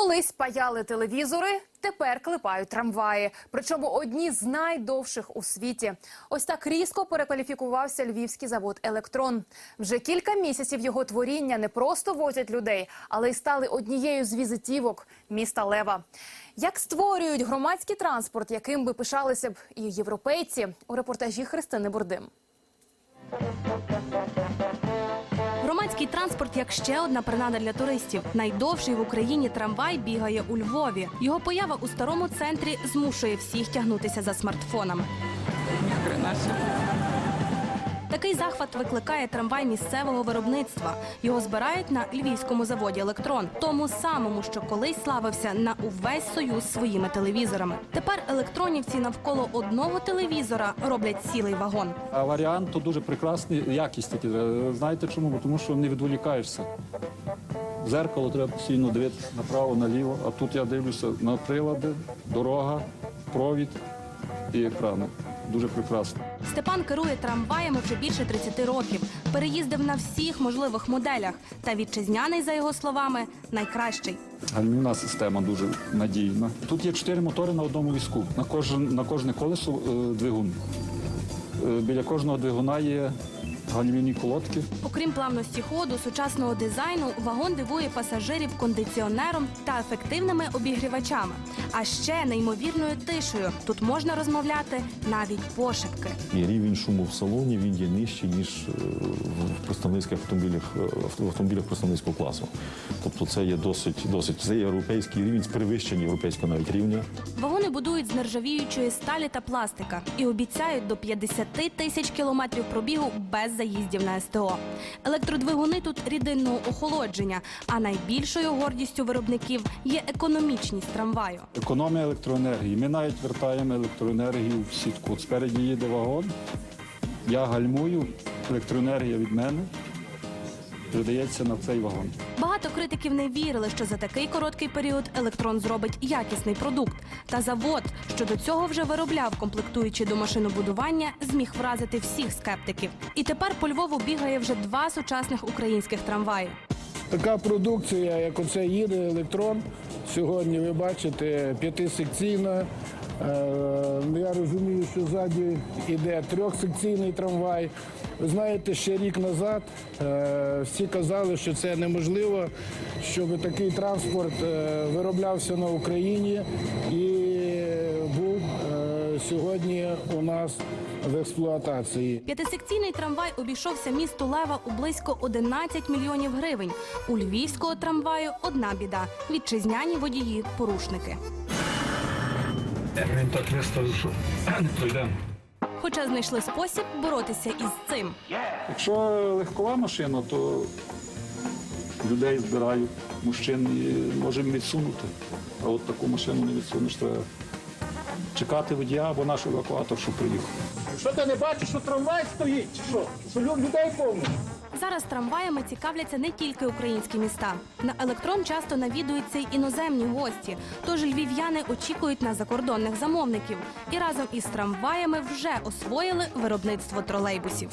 Колись паяли телевізори, тепер клепають трамваї. Причому одні з найдовших у світі. Ось так різко перекваліфікувався львівський завод Електрон. Вже кілька місяців його творіння не просто возять людей, але й стали однією з візитівок міста Лева. Як створюють громадський транспорт, яким би пишалися б і європейці, у репортажі Христини Бурдим. Громадський транспорт як ще одна принада для туристів. Найдовший в Україні трамвай бігає у Львові. Його поява у старому центрі змушує всіх тягнутися за смартфонами. Такий захват викликає трамвай місцевого виробництва. Його збирають на львівському заводі Електрон, тому самому, що колись славився на увесь союз своїми телевізорами. Тепер електронівці навколо одного телевізора роблять цілий вагон. А варіант то дуже прекрасний, якість такі. Е, Знаєте чому? Тому що не відволікаєшся. В Зеркало треба постійно дивитися направо, наліво, а тут я дивлюся на прилади, дорога, провід і екрани. Дуже прекрасно. Степан керує трамваями вже більше 30 років. Переїздив на всіх можливих моделях. Та вітчизняний, за його словами, найкращий. Гальмівна система дуже надійна. Тут є чотири мотори на одному візку. На кожен на кожне колесо е, двигун. Е, біля кожного двигуна є гальмівні колодки. Окрім плавності ходу, сучасного дизайну, вагон дивує пасажирів кондиціонером та ефективними обігрівачами. А ще неймовірною тишею. Тут можна розмовляти навіть пошепки. І рівень шуму в салоні він є нижчий, ніж е, в представницьких автомобілях е, в автомобілях представницького класу. Тобто це є досить досить це є європейський рівень з перевищення європейського навіть рівня. Вагони будують з нержавіючої сталі та пластика і обіцяють до 50 тисяч кілометрів пробігу без заїздів на СТО. Електродвигуни тут рідинного охолодження, а найбільшою гордістю виробників є економічність трамваю. Економія електроенергії. Ми навіть вертаємо електроенергію в сітку. Спереді їде вагон, я гальмую, електроенергія від мене передається на цей вагон. Багато критиків не вірили, що за такий короткий період електрон зробить якісний продукт. Та завод, що до цього вже виробляв комплектуючи до машинобудування, зміг вразити всіх скептиків. І тепер по Львову бігає вже два сучасних українських трамваї. Така продукція, як оце їде електрон. Сьогодні ви бачите п'ятисекційна. Е, Я розумію, що ззаді йде трьохсекційний трамвай. Ви знаєте, ще рік назад е, всі казали, що це неможливо, щоб такий транспорт е, вироблявся на Україні і був сьогодні у нас в експлуатації. П'ятисекційний трамвай обійшовся місту Лева у близько 11 мільйонів гривень. У львівського трамваю одна біда: вітчизняні водії порушники. Він так виставив, що не пройдемо. Хоча знайшли спосіб боротися із цим. Якщо легкова машина, то людей збирають, мужчин і можемо відсунути. А от таку машину не відсунеш, треба чекати водія або наш евакуатор, щоб приїхав. Що ти не бачиш, що трамвай стоїть? Чи що? Що людей повно? Зараз трамваями цікавляться не тільки українські міста. На електрон часто навідуються й іноземні гості. Тож львів'яни очікують на закордонних замовників і разом із трамваями вже освоїли виробництво тролейбусів.